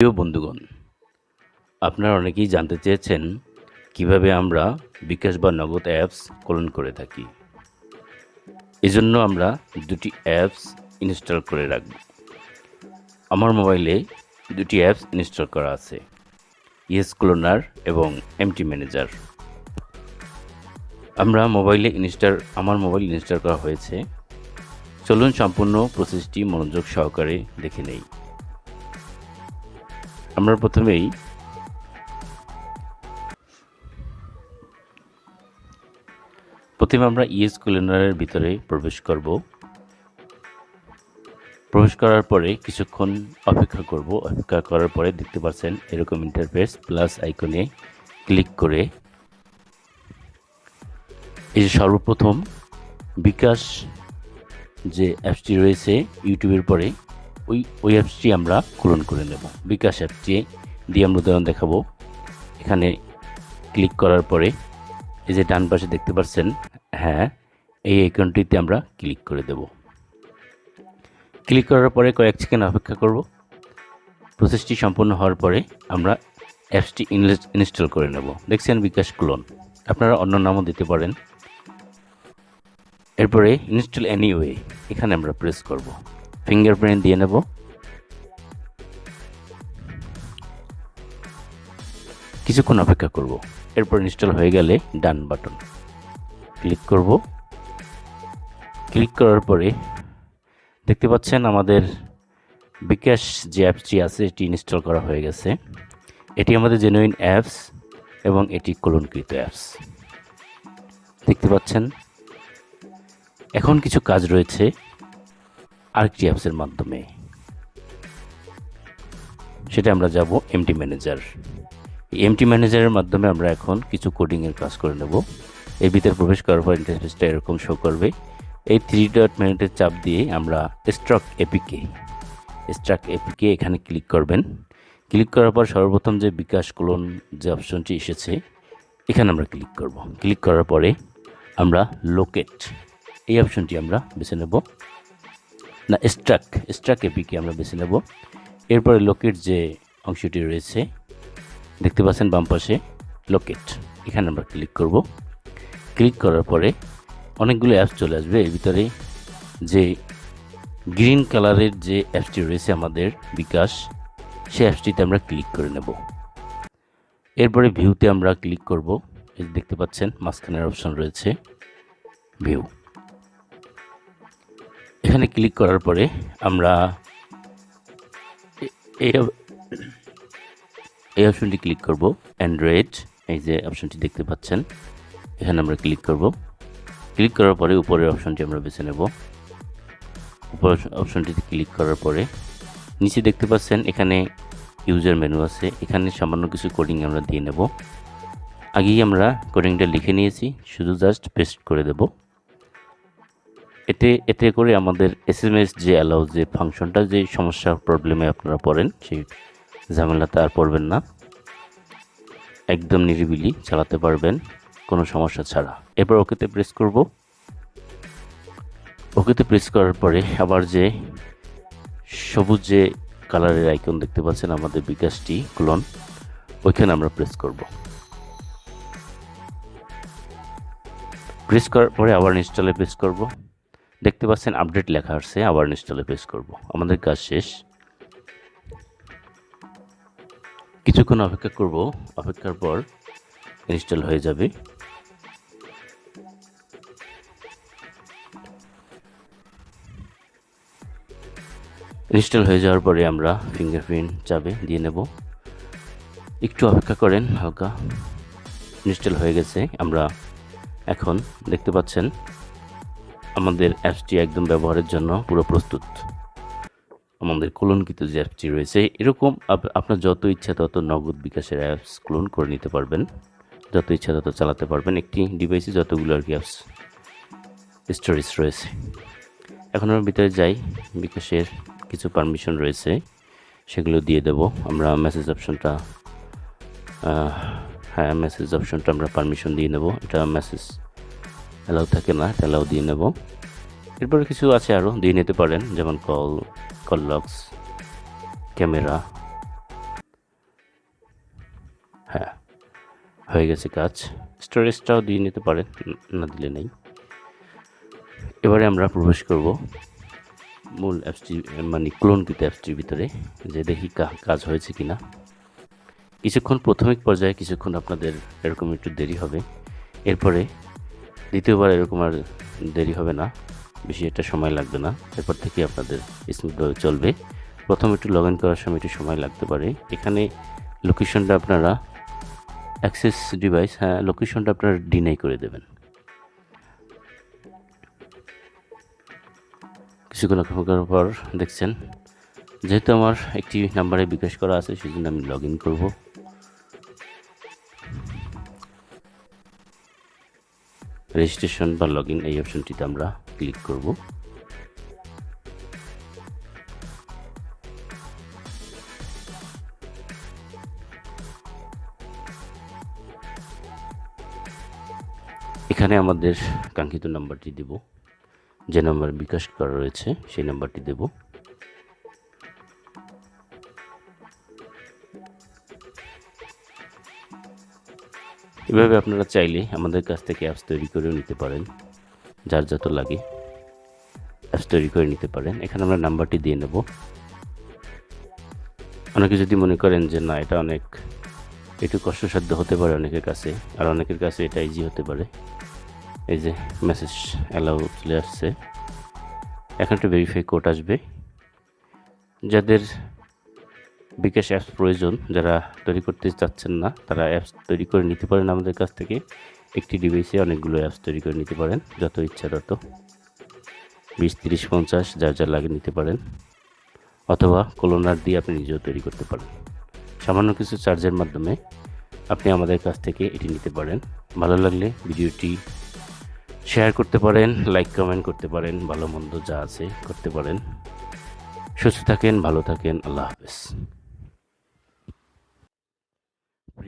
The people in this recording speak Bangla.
প্রিয় বন্ধুগণ, আপনারা অনেকেই জানতে চেয়েছেন কীভাবে আমরা বিকাশ বা নগদ অ্যাপস কলন করে থাকি। এজন্য আমরা দুটি অ্যাপস ইনস্টল করে রাখব। আমার মোবাইলে দুটি অ্যাপস ইনস্টল করা আছে, ইয়েস ক্লোনার এবং এমটি ম্যানেজার। আমরা মোবাইলে ইনস্টল, আমার মোবাইল ইনস্টল করা হয়েছে। চলুন সম্পূর্ণ প্রসেসটি মনোযোগ সহকারে দেখে নেই। আমরা প্রথমেই প্রথমে আমরা ইএস কুলিনারের ভিতরে প্রবেশ করব। প্রবেশ করার পরে কিছুক্ষণ অপেক্ষা করব। অপেক্ষা করার পরে দেখতে পাচ্ছেন এরকম ইন্টারফেস প্লাস আইকনে ক্লিক করে এই যে সর্বপ্রথম বিকাশ যে অ্যাপসটি রয়েছে ইউটিউবের পরে ওই ওই অ্যাপসটি আমরা পূরণ করে নেব। বিকাশ অ্যাপটি দিয়ে আমরা উদাহরণ দেখাবো। এখানে ক্লিক করার পরে এই যে ডান পাশে দেখতে পাচ্ছেন হ্যাঁ এই আইকনটিতে আমরা ক্লিক করে দেব। ক্লিক করার পরে কয়েক সেকেন্ড অপেক্ষা করব। প্রসেসটি সম্পূর্ণ হওয়ার পরে আমরা অ্যাপসটি ইনস্টল করে নেব। দেখছেন বিকাশ ক্লোন আপনারা অন্য নামও দিতে পারেন। এরপরে ইনস্টল এনিওয়ে এখানে আমরা প্রেস করব। ফিঙ্গারপ্রিন্ট দিয়ে নেব। কিছুক্ষণ অপেক্ষা করব। এরপর ইনস্টল হয়ে গেলে ডান বাটন ক্লিক করব। ক্লিক করার পরে দেখতে পাচ্ছেন আমাদের বিকাশ যে অ্যাপসটি আছে, এটি ইনস্টল করা হয়ে গেছে। এটি আমাদের জেনুইন অ্যাপস এবং এটি কলনকৃত অ্যাপস দেখতে পাচ্ছেন? এখন কিছু কাজ রয়েছে। আরেকটি অ্যাপসের মাধ্যমে। সেটা আমরা যাব এমটি ম্যানেজার এমটি ম্যানেজারের মাধ্যমে আমরা এখন কিছু কোডিংয়ের কাজ করে নেব। এর ভিতরে প্রবেশ করার পর ইন্টারফেসটা এরকম শো করবে। এই থ্রি ডট মিনিটের চাপ দিয়ে আমরা স্ট্রক এপিকে স্ট্রাক এপিকে এখানে ক্লিক করবেন। ক্লিক করার পর সর্বপ্রথম যে বিকাশ কোলন যে অপশনটি এসেছে, এখানে আমরা ক্লিক করব। ক্লিক করার পরে আমরা লোকেট এই অপশনটি আমরা বেছে নেব। না স্ট্রাক স্ট্রাক এপিকে আমরা বেছে নেব। এরপরে লোকেট যে অংশটি রয়েছে, দেখতে পাচ্ছেন বাম পাশে লোকেট এখানে আমরা ক্লিক করব। ক্লিক করার পরে অনেকগুলো অ্যাপস চলে আসবে। এর ভিতরে যে গ্রিন কালারের যে অ্যাপসটি রয়েছে আমাদের বিকাশ, সেই অ্যাপসটিতে আমরা ক্লিক করে নেব। এরপরে ভিউতে আমরা ক্লিক করব। দেখতে পাচ্ছেন, মাঝখানের অপশন রয়েছে ভিউ এখানে ক্লিক করার পরে আমরা এই অপশনটি ক্লিক করব। অ্যান্ড্রয়েড এই যে অপশনটি দেখতে পাচ্ছেন, এখানে আমরা ক্লিক করব। ক্লিক করার পরে উপরের অপশনটি আমরা বেছে নেব। উপর অপশনটিতে ক্লিক করার পরে নিচে দেখতে পাচ্ছেন, এখানে ইউজার মেনু আছে। এখানে সামান্য কিছু কোডিং আমরা দিয়ে নেব। আগেই আমরা কোডিংটা লিখে নিয়েছি। শুধু জাস্ট পেস্ট করে দেব। এতে এতে করে আমাদের এস এম এস যে অ্যালাউ যে ফাংশনটা যে সমস্যা প্রবলেমে আপনারা পড়েন সেই ঝামেলাতে আর পড়বেন না। একদম নিরিবিলি, চালাতে পারবেন, কোনো সমস্যা ছাড়া। এবার ওকেতে প্রেস করব। ওকেতে প্রেস করার পরে আবার যে সবুজ যে কালারের আইকন দেখতে পাচ্ছেন, আমাদের বিকাশটি ক্লোন ওইখানে আমরা প্রেস করব। প্রেস করার পরে আবার ইনস্টলে প্রেস করব। দেখতে পাচ্ছেন আপডেট লেখা আসছে আবার ইনস্টলে প্রেস করব। আমাদের কাজ শেষ। কিছুক্ষণ অপেক্ষা করব, অপেক্ষার পর ইনস্টল হয়ে যাবে। ইনস্টল হয়ে যাওয়ার পরে আমরা ফিঙ্গারপ্রিন্ট চাবে দিয়ে নেব। একটু অপেক্ষা করেন, হালকা। ইনস্টল হয়ে গেছে, আমরা এখন দেখতে পাচ্ছেন আমাদের অ্যাপসটি একদম ব্যবহারের জন্য পুরো প্রস্তুত। আমাদের কলনকৃত যে অ্যাপসটি রয়েছে, এরকম আপ- আপনার যত ইচ্ছা তত নগদ বিকাশের অ্যাপস ক্লোন করে নিতে পারবেন। যত ইচ্ছা তত চালাতে পারবেন। একটি ডিভাইসে যতগুলো আর কি অ্যাপস স্টোরেজ রয়েছে। এখন আমরা ভিতরে যাই। বিকাশের কিছু পারমিশন রয়েছে। সেগুলো দিয়ে দেব। আমরা মেসেজ অপশনটা হ্যাঁ মেসেজ অপশনটা আমরা পারমিশন দিয়ে নেব। এটা মেসেজ অ্যালাউ থাকে না অ্যালাউ দিয়ে নেব। এরপরে কিছু আছে আরও দিয়ে নিতে পারেন, যেমন কল কল লক্স, ক্যামেরা। হ্যাঁ হয়ে গেছে কাজ। স্টোরেজটাও দিয়ে নিতে পারেন, না দিলে নেই। এবারে আমরা প্রবেশ করব মূল অ্যাপসটি মানে ক্লোনকৃত অ্যাপসটির ভিতরে, যে দেখি কাজ হয়েছে কি না কিছুক্ষণ প্রথমিক পর্যায়ে, কিছুক্ষণ আপনাদের এরকম একটু দেরি হবে। এরপরে দ্বিতীয়বার এরকম আর দেরি হবে না। বেশি একটা সময় লাগবে না। এরপর থেকে আপনাদের স্মুথভাবে চলবে। প্রথম একটু লগ ইন করার সময় একটু সময় লাগতে পারে। এখানে লোকেশনটা আপনারা অ্যাক্সেস ডিভাইস হ্যাঁ লোকেশনটা আপনারা ডিনাই করে দেবেন। কিছুক্ষণ অপেক্ষা করার পর দেখছেন, যেহেতু আমার একটি নাম্বারে বিকাশ করা আছে সেই জন্য আমি লগ ইন করব। রেজিস্ট্রেশন বা লগ এই অপশনটিতে আমরা ক্লিক করব। এখানে আমাদের কাঙ্ক্ষিত নাম্বারটি দেব। যে নাম্বার বিকাশ করা রয়েছে, সেই নাম্বারটি দেব। এভাবে আপনারা চাইলে আমাদের কাছ থেকে অ্যাপস তৈরি করেও নিতে পারেন। যার যত লাগে অ্যাপস তৈরি করে নিতে পারেন। এখানে আমরা নাম্বারটি দিয়ে নেব। অনেকে যদি মনে করেন যে না, এটা অনেক একটু কষ্টসাধ্য হতে পারে অনেকের কাছে, আর অনেকের কাছে এটা ইজি হতে পারে। এই যে মেসেজ অ্যালাউ চলে আসছে। এখন একটা ভেরিফাই কোড আসবে। যাদের বিকাশ অ্যাপস প্রয়োজন, যারা তৈরি করতে চাচ্ছেন না, তারা অ্যাপস তৈরি করে নিতে পারেন আমাদের কাছ থেকে। একটি ডিভাইসে অনেকগুলো অ্যাপস তৈরি করে নিতে পারেন, যত ইচ্ছা তত। বিশ, তিরিশ, পঞ্চাশ, যার যা লাগে নিতে পারেন। অথবা কলোনার দিয়ে আপনি নিজেও তৈরি করতে পারেন। সামান্য কিছু চার্জের মাধ্যমে আপনি আমাদের কাছ থেকে এটি নিতে পারেন। ভালো লাগলে ভিডিওটি শেয়ার করতে পারেন লাইক কমেন্ট করতে পারেন, ভালো মন্দ যা আছে করতে পারেন। সুস্থ থাকেন, ভালো থাকেন, আল্লাহ হাফেজ।